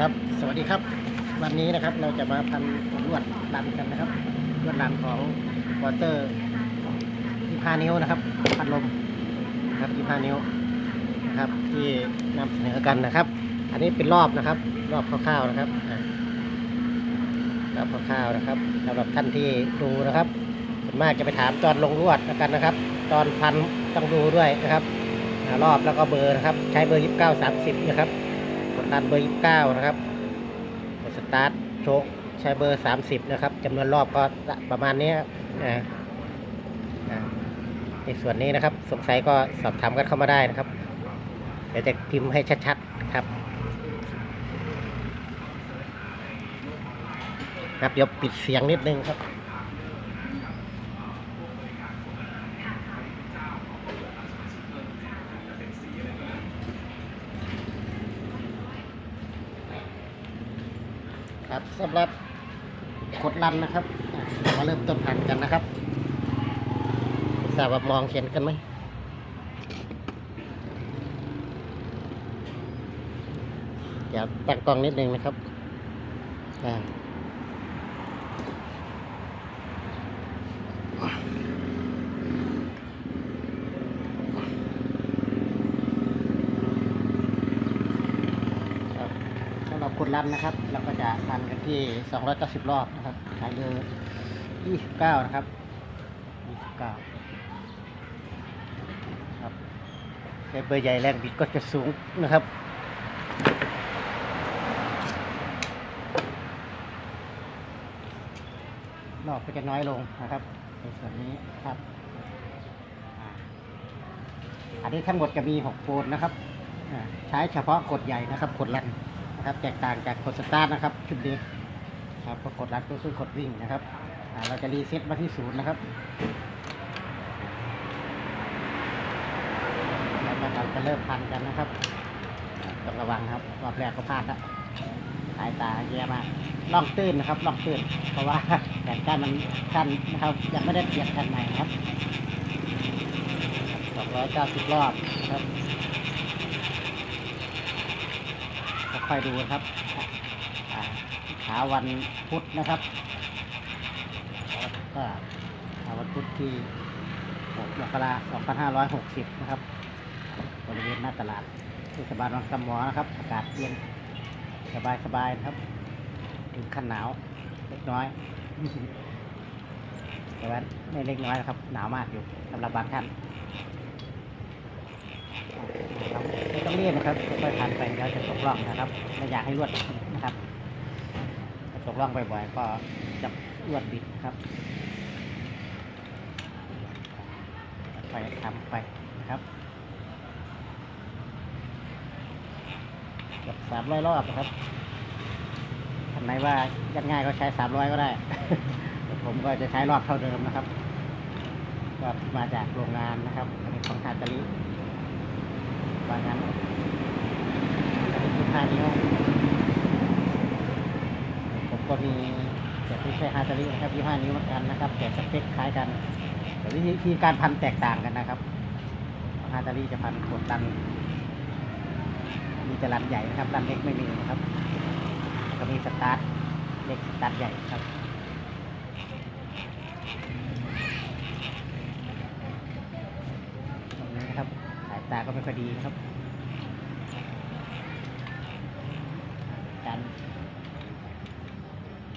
ครับ สวัสดีครับ วันนี้นะครับเราจะมาพันลวดลันกันนะครับลวดลันของวอเตอร์25นิ้วนะครับ พัดลมนะครับ25นิ้วนะครับ ที่นำเสนอกันนะครับ อันนี้เป็นรอบนะครับ รอบคร่าวๆนะครับรอบคร่าวๆนะครับสำหรับท่านที่ดูนะครับส่วนมากจะไปถามตอนลงลวดกันนะครับ ตอนพันต้องดูด้วยนะครับรอบแล้วก็เบอร์นะครับ ใช้เบอร์29 30นะครับ ดันเบอร์29นะครับกดสตาร์ทโชคใช้เบอร์30นะครับจำนวนรอบก็ประมาณนี้นะในส่วนนี้นะครับ สงสัยก็สอบถามกันเข้ามาได้นะครับ เดี๋ยวจะพิมพ์ให้ชัดๆครับครับเดี๋ยวปิดเสียงนิดนึงครับ สำหรับขดลันนะครับมาเริ่มต้นพันกันนะครับสาบว่ามองเห็นกันไหมเดี๋ยวตั้งกล้องนิดนึงนะครับอ่าครับสำหรับก ดลันนะครับ เราก็จะพันกันที่290รอบนะครับใช้เบอร์29นะครับ29ครับใช้เบอร์ใหญ่แรงบิดก็จะสูงนะครับรอบก็จะน้อยลงนะครับในส่วนนี้ครับอันนี้ทั้งหมดจะมี6โคนนะครับ ใช้เฉพาะกดใหญ่นะครับกดลัน นะครับ แตกต่างจากกดสตาร์ทนะครับชุดนี้ครับก็กดลันก็คือกดวิ่งนะครับเราจะรีเซ็ตมาที่ศูนย์นะครับแล้วก็เราจะเริ่มพันกันนะครับต้องระวังครับรอบแรกก็พลาดล้วสายตาแย่มากล่องตื้นนะครับล่องตื้นเพราะว่าแผ่นกั้นมันขั้นนะครับยังไม่ได้เปลี่ยนแผ่นใหม่นะครับ290รอบนะครับ ค่อยดูครับอ่าวันพุธนะครับก็เช้าวันพุธที่6มกราคม2560 นะครับ บริเวณหน้าตลาดเทศบาลวังสมอนะครับ อากาศเย็นสบายสบายนะครับ ถึงขั้นหนาวเล็กน้อย แต่ว่าไม่เล็กน้อยนะครับ หนาวมากอยู่สำหรับบางท่าน ไม่ต้องเรียนนะครับค่อยๆผ่านไปแล้วจะตกล่องนะครับไม่อยากให้รวดนะครับตกล่องบ่อยๆก็จะรวดบิดครับไปทำไปนะครับเกือบสามร้อยรอบนะครับท่านไหนว่ายัดง่ายก็ใช้สามร้อยก็ได้ ผมก็จะใช้รอบเท่าเดิมนะครับ ก็มาจากโรงงานนะครับของทาตาลิ บางงานอันนี้คือห้านิ้วผมก็มีแต่ไม่ใช่ฮาตาลินะครับยี่ห้านิ้วเหมือนกันนะครับ แต่สเปคคล้ายกันแต่วิธีการพันแตกต่างกันนะครับฮาตาลิจะพันกดดันมีแต่รันใหญ่นะครับรันเล็กไม่มีนะครับ ก็มีสตาร์ทเล็กสตาร์ทใหญ่ครับตรงนี้นะครับส ก็ไม่ค่อยดีครับการ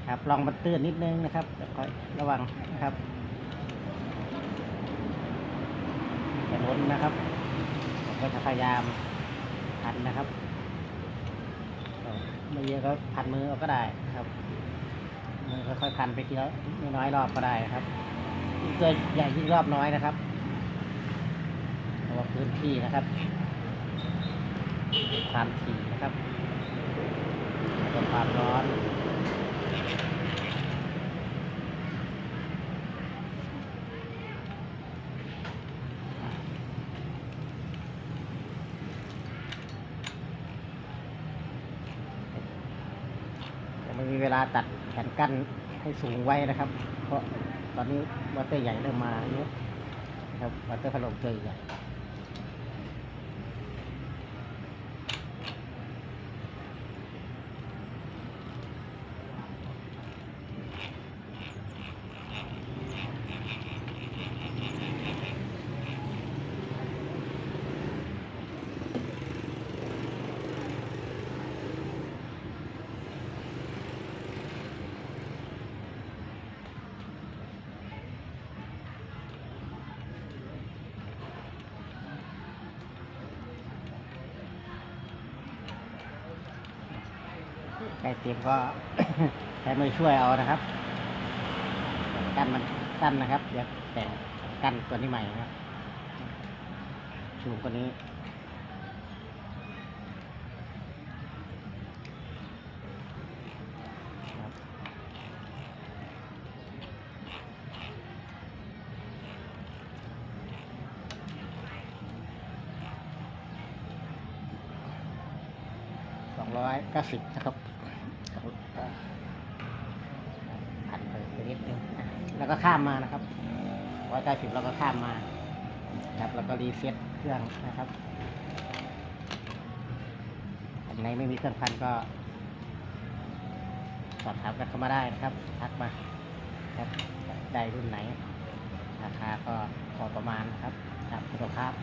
ครับลองมันตื้นนิดนึงนะครับคอยระวังนะครับอย่าล้นนะครับผมก็จะพยายามพันนะครับไม่เยอะก็พันมือเอาก็ได้ครับมือค่อยๆพันไปทีละน้อยๆรอบก็ได้นะครับยิ่งตัวใหญ่ยิ่งรอบน้อยนะครับ ว่าพื้นที่นะครับ ความถี่นะครับแล้วก็ความร้อนไม่มีเวลาตัดแขนกั้นให้สูงไว้นะครับ เพราะตอนนี้มอเตอร์ใหญ่เริ่มมาเยอะนะครับมอเตอร์พัดลมตัวใหญ่ ใกล้เต็มก็ ใช้มือช่วยเอานะครับ กั้นมันสั้นนะครับ เดี๋ยวแต่งกั้นตัวนี้ใหม่นะครับชูกว่านี้สองร้อยเก้าสิบนะครับสองเอ่อพันไปนิดนึงอะแล้วก็ ข้ามมานะครับร้อยเก้าสิบแล้วก็ข้ามมาครับแล้วก็รีเซ็ตเครื่องนะครับอันไหนไม่มีเครื่องพันก็สอบถามกันเข้ามาได้นะครับทักมาครับได้รุ่นไหน ราคาก็พอประมาณนะครับครับคุณภาพ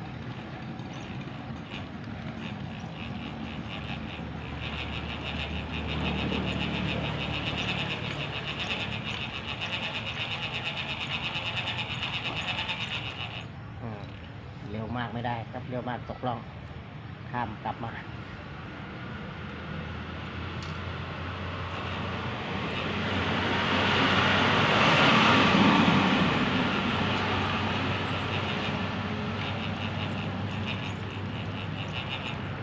อืมเร็วมากไม่ได้ครับ เร็วมากตกล่อง ข้ามกลับมา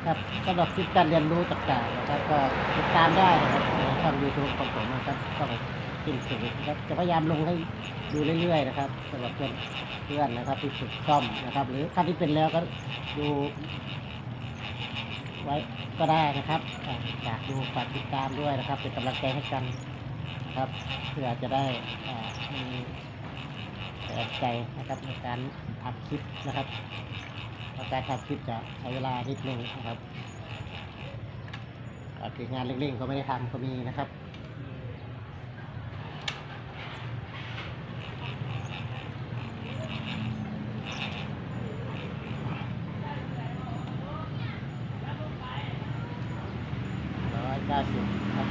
ครับสำหรับคลิปการเรียนรู้ต่างๆนะครับ ก็ติดตามได้นะครับในช่องยูทูบของผมนะครับช่ องกินสินะครับจะพยายามลงให้ดูเรื่อยๆนะครับสำหรับเพื่อนเพื่อนะครับที่ฝึกซ่อมนะครับ หรือท่านที่เป็นแล้วก็ดูไว้ก็ได้นะครับอยากดูฝากติดตามด้วยนะครับ เป็นกำลังใจให้กันนะครับเพื่อจะได้มีแรงใจนะครับในการทำคลิปนะครับาการทำคลิปจะใช้เวลานิดนึงนะครับงานเร่งๆก็ไม่ได้ทำก็มีนะครับ ร้อยเก้าสิบครับ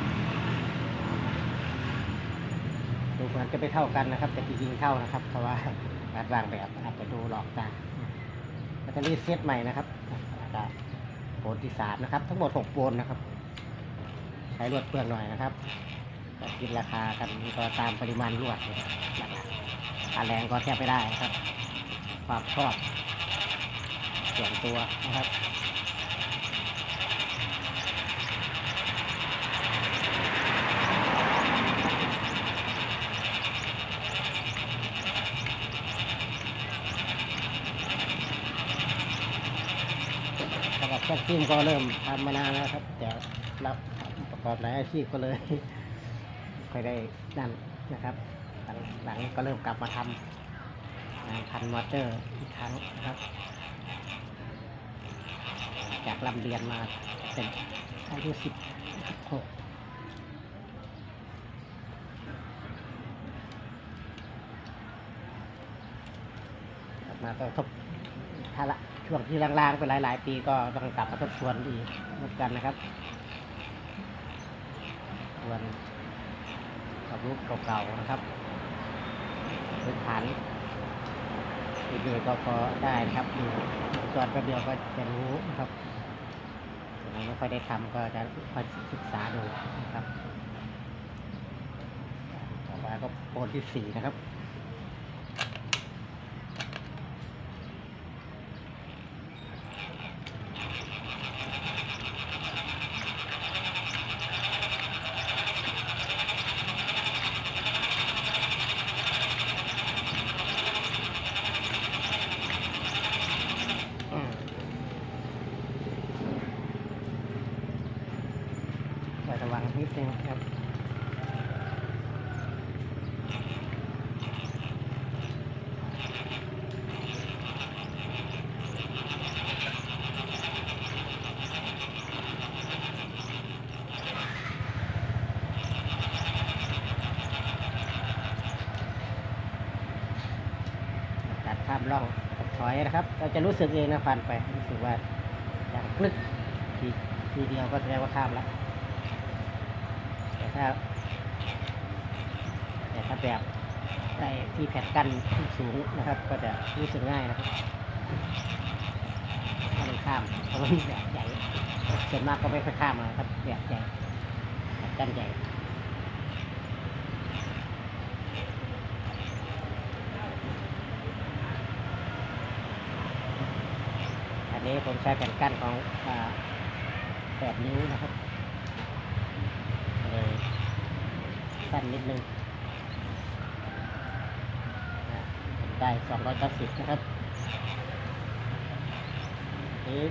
ดู เท่ากันนะครับ แต่จริงๆเท่านะครับเพราะว่าการวางแบบอาจจะดูหลอกตาแบตเตอรี่เซตใหม่นะครับจากโปรที่สามนะครับ ทั้งหมดหกโปรนะครับ ใช้ลวดเปลืองหน่อยนะครับก็คิดราคากันก็ตามปริมาณลวดนะครับหลักๆค่าแรงก็แทบไม่ได้นะครับ ความชอบส่วนตัวนะครับ สำหรับแค่จิ้มก็เริ่มทำมานานแล้วครับ แต่รับประกอบหลายอาชีพก็เลยค่อยได้นั่นนะครับหลังหลังก็เริ่มกลับมาทำงานพันมอเตอร์อีกครั้งนะครับ จากลำเรียนมาเป็นอายุสิบหกมาก็ทบถ้าละ ช่วงที่ล่างๆไปหลาย ๆ ปีก็ต้องกลับมาทบทวนอีกเหมือนกันนะครับทวนกับรูปเก่าๆนะครับพื้นฐานดีๆก็พอได้ครับดูจอดแป๊บเดียวก็จะรู้นะครับไม่ค่อยได้ทำก็จะคอยศึกษาดูนะครับต่อไปก็โปรที่สี่นะครับ อืมก็ระวังนิดนึงครับ การข้ามร่ อยนะครับ เราจะรู้สึกเองนะผ่านไป รู้สึกว่าอย่างกลึกทีทีเดียวก็แสดงว่าข้ามแล้วแต่ถ้าแต่ถ้าแบบไอ้ที่แผ่นกั้นสูงนะครับ ก็จะรู้สึกง่ายนะครับถ้ามันข้ามเพราะมันแบบใหญ่ส่วนมากก็ไม่ค่อยข้ามนะครับแบบใหญ่แบบ จผมใช้แผ่นกั้นของแปดนิ้วนะครับเลยสั้นนิดนึงได้สองร้อยเก้าสิบนะครับนี้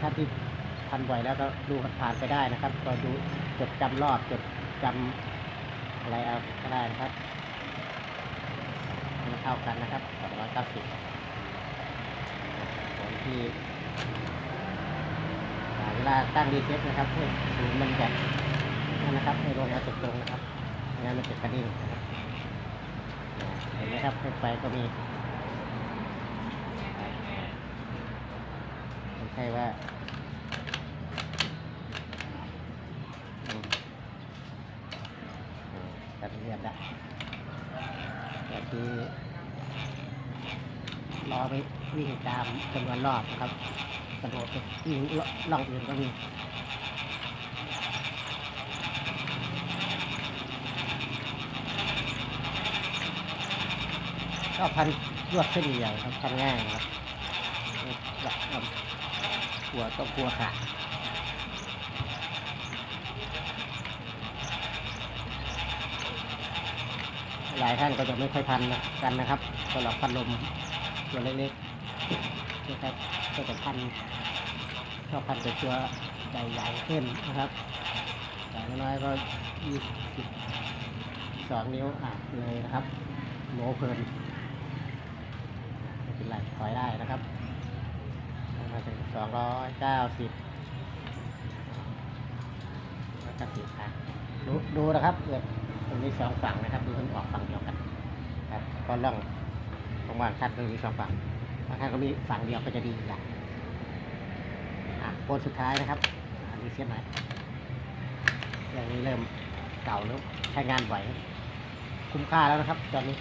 ถ้าที่พันบ่อยแล้วก็ดูผ่านไปได้นะครับ ก็ดูจดจำรอบจดจำอะไรเอาก็ได้นะครับมันเท่ากันนะครับสองร้อยเก้าสิบ ที่เวลาตั้งดีเซ็ตนะครับให้ศูนย์มันแบบนั่นะครับให้ลงมาตรงๆนะครับงั้นมันจะกระดิ่งเห็นไหมครับไฟก็มีไม่ใช่ว่าอืมอืมตัดเลือดได้แต่คื รอไปวิ่งตามจำนวนรอบนะครับกระโดดไปวิ่งล่องอื่นก็มีก็พันรวดเส้นเดียวครับพันง่ายนะครับหลักควกลัวต้องกลัวขาดหลายท่านก็จะไม่ค่อยพันกันนะครับสำหรับพันลม ตัวเล็กๆนะครับก็จะพันชอบพันต่ตัวใหญ่ๆขึ้นนะครับแต่น้อยๆก็ยี่สิบสองนิ้วอะเลยนะครับโมเพลินไม่เป็นไรถอยได้นะครับมาถึงสองร้อยเก้าสิบร้อยเก้าสิบอะดูดูนะครับเกิดตรงนี้สองฝั่งนะครับดูมันออกฝั่งเดียวกันครับก็ล่อง บ้านคัดตรงนี้สองฝั่งบางครั้งก็มีฝั่งเดียวก็จะดีอย่างอะโคนสุดท้ายนะครับอันนี้เสียหน่อยอย่างนี้เริ่มเก่าแล้วใช้งานไหวคุ้มค่าแล้วนะครับ ตอนนี้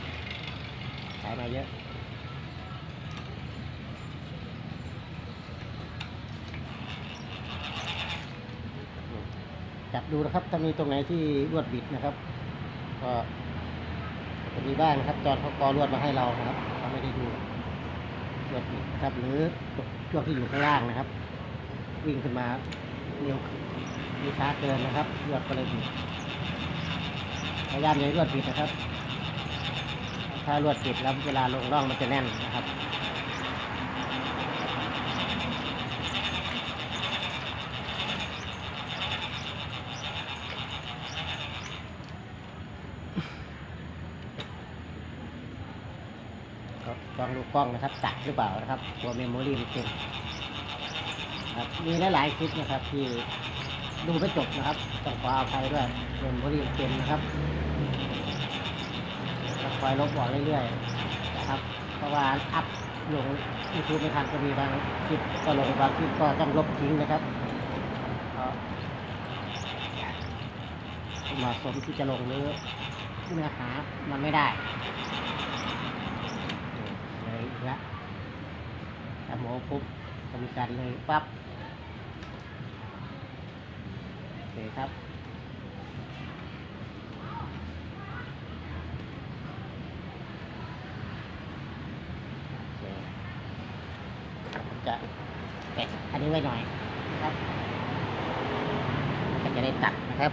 ใช้มาเยอะจับดูนะครับถ้ามีตรงไหนที่ลวดบิดนะครับ ก็จะมีบ้างนะครับ จอดเขากอลวดมาให้เรานะครับ ไม่ด้ดูลวดบิดครับหรือช่วงที่อยู่ข้างล่างนะครับ วิ่งขึ้นมาเร็วมีช้าเกินนะครับลวดก็เลยบิดพยายามอย่าให้ลวดบิดนะครับ ถ้าลวดบิดแล้วเวลาลงร่องมันจะแน่นนะครับ ก็ลองดูกล้องนะครับตัดหรือเปล่านะครับ ตัวเมมโมรี่มันเต็มครับมีหลายๆคลิปนะครับ ที่ดูไม่จบนะครับต้องขออภัยด้วยเมมโมรี่มันเต็มนะครับคอยลบออกเรื่อยๆนะครับ เพราะว่าอัพลงยูทูบไม่ทันก็มีบางคลิปก็ลงบางคลิปก็ต้องลบทิ้งนะครับเหมาะสมที่จะลงหรือเนื้อหามันไม่ได้ เลยอีกละถ้าโมปุ๊บ ก็มีการเลยปั๊บโอเคครับเคผมจะแตะอันนี้ไว้หน่อยนะครับก็จะได้ตัดนะครับ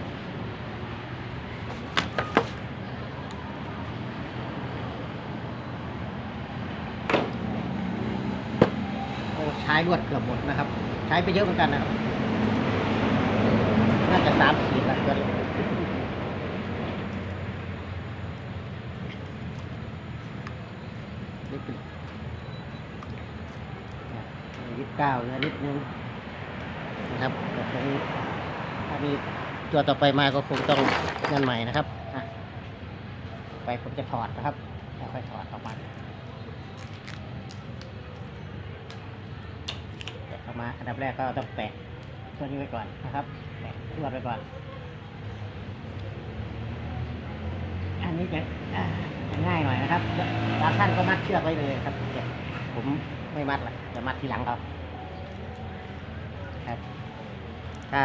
โอ้ใช้ลวดเกือบหมดนะครับ ใช้ไปเยอะเหมือนกันนะครับ น่าจะสามขีดละตัวนี้นิดหนึ่งยี่สิบเก้าเลือนิดนึงนะครับก็คงถ้ามีตัวต่อไปมาก็คงต้องนั่นใหม่นะครับอะไปผมจะถอดนะครับค่อยๆถอดออกมา มา อันดับแรกก็ต้องแปะตัวนี้ไว้ก่อนนะครับแปะลวดไว้ก่อน อันนี้จะง่ายหน่อยนะครับบางท่านก็มัดเชือกไว้เลยครับผมไม่มัดละจะมัดทีหลังเขาครับ ถ้า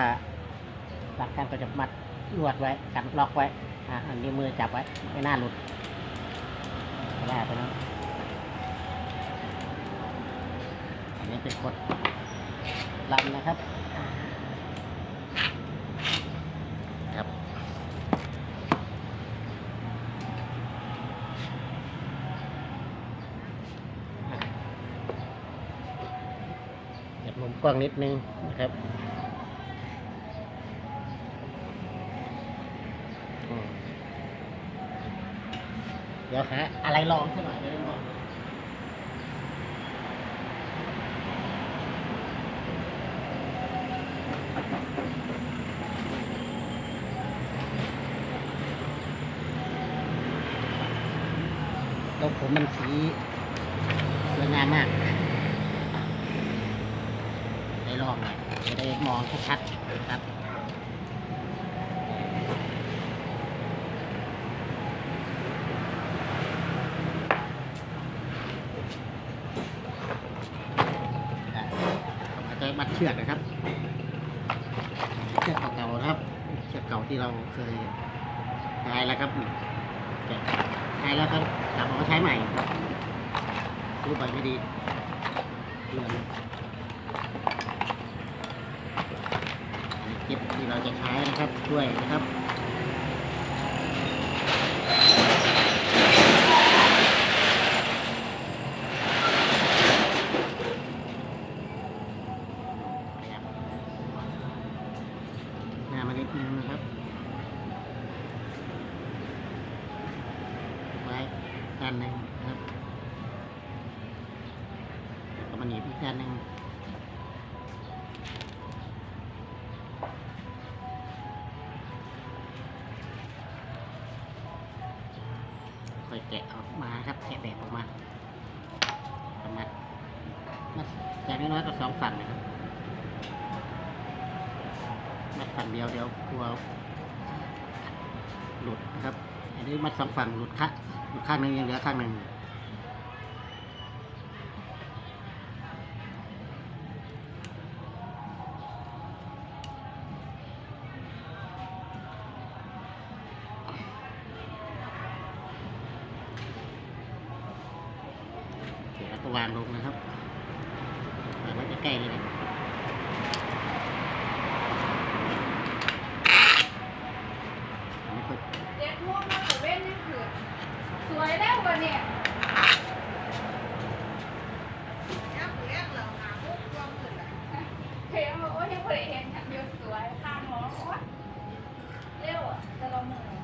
บางท่านก็จะมัดลวดไว้กันล็อกไว้ อ่าอันนี้มือจับไว้ไม่น่าหลุดไม่ได้ไปนะอันนี้เป็นเป็นกด รันนะครับ ครับเก็บมุมกว้างนิดนึงนะครับอืมเดี๋ยวหาอะไรลองสักหน่อย ตกแล้วผมมันสีสวยงามมากได้ลองหน่อยจะได้มองชัดๆนะครับ อะผมจะมัดเชือกนะครับ เชือกเก่าๆนะครับ เชือกเก่าที่เราเคยใช้แล้วครับนี่แกะใช้แล้วก็กลับเอามาใช้ใหม่รู้ไปไม่ดีเรื่อง เก็บที่เราจะใช้นะครับ ช่วยนะครับ อย่างน้อยๆก็สองฝั่งนะครับมัดฝั่งเดียวเดี๋ยวกลัวหลุดนะครับ อันนี้มัดสองฝั่งหลุดข้างหลุดข้างหนึ่งยังเหลือข้างหนึ่งเดี๋ยวเราก็วางลงนะครับวางไว้ใกล้ๆเลยนะอันนี้ก็ เจ็ดโมงมาเว้นนี่คือ สวยแล้ววันเนี่ย เพลงเราโอ้ยยังไม่ได้เห็นอย่างเดียวสวยข้างหมอโอ้ยเร็วอะจะลงมือ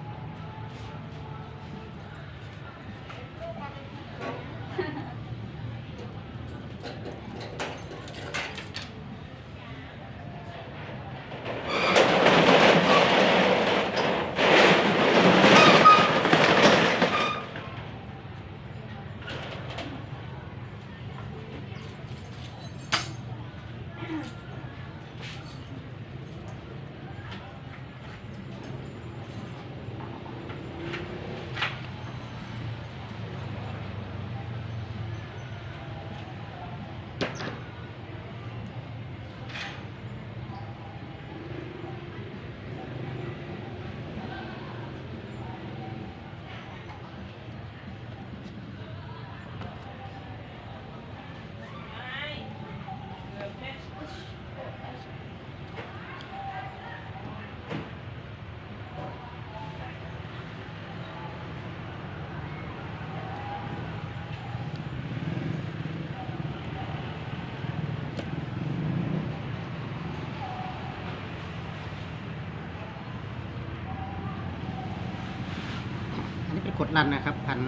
อันนี้เป็นะครับพัน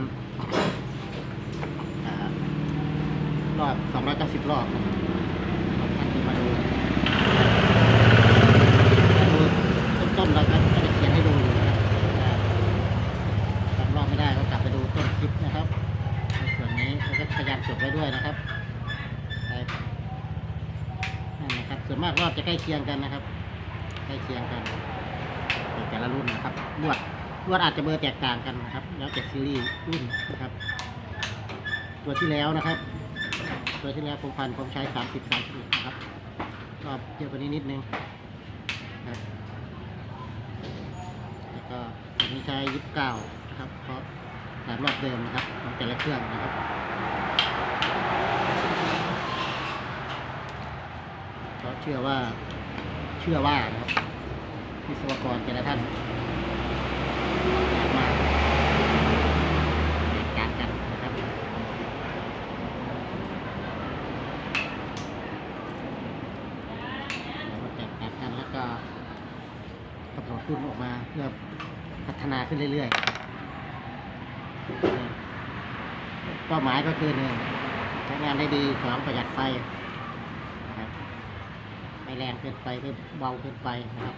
รอบสองร้อยเก้าสิบรอบนะครับเอาท่านที่มาดูดูต้นๆเราก็จะเขียนให้ดูอยู่นะครับอ่าจำรอบไม่ได้ก็กลับไปดูต้นคลิปนะครับในส่วนนี้เราก็พยายามจดไว้ด้วยนะครับนั่นนะครับส่วนมากรอบจะใกล้เคียงกันนะครับ ใกล้เคียงกันแต่ละรุ่นนะครับลวด ลวดอาจจะเบอร์แตกต่างกันนะครับ แล้วแต่ซีรีส์รุ่นนะครับ ตัวที่แล้วนะครับ ตัวที่แล้วผมพันผมใช้สามสิบสามสิบนะครับรอบเยอะกว่านี้นิดนึงครับแล้วก็ตัวนี้ใช้ยี่สิบเก้านะครับ เพราะตามรอบเดิมนะครับของแต่ละเครื่องนะครับเพราะเชื่อว่าเชื่อว่านะครับวิศวกรแต่ละท่าน มาจัดการกันนะครับเราก็จัดการกันแล้วก็กำหนดรุ่นออกมาเพื่อพัฒนาขึ้นเรื่อยๆเป้าหมายก็คือหนึ่งใช้งานได้ดีสองประหยัดไฟนะครับไม่แรงเกินไปไม่เบาเกินไปนะครับ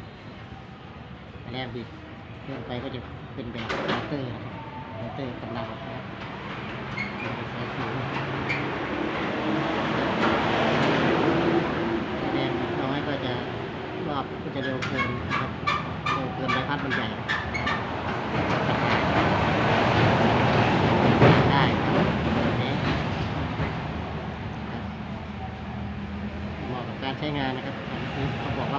แรงบิดเกินไปก็จะ เป็นแบบมอเตอร์นะครับมอเตอร์กำลังนะครับใช้สูงแรงน้อยก็จะรอบก็จะเร็วเกินนะครับเร็วเกินใบพัดมันใหญ่ได้นี้ครับเหมาะกับการใช้งานนะครับ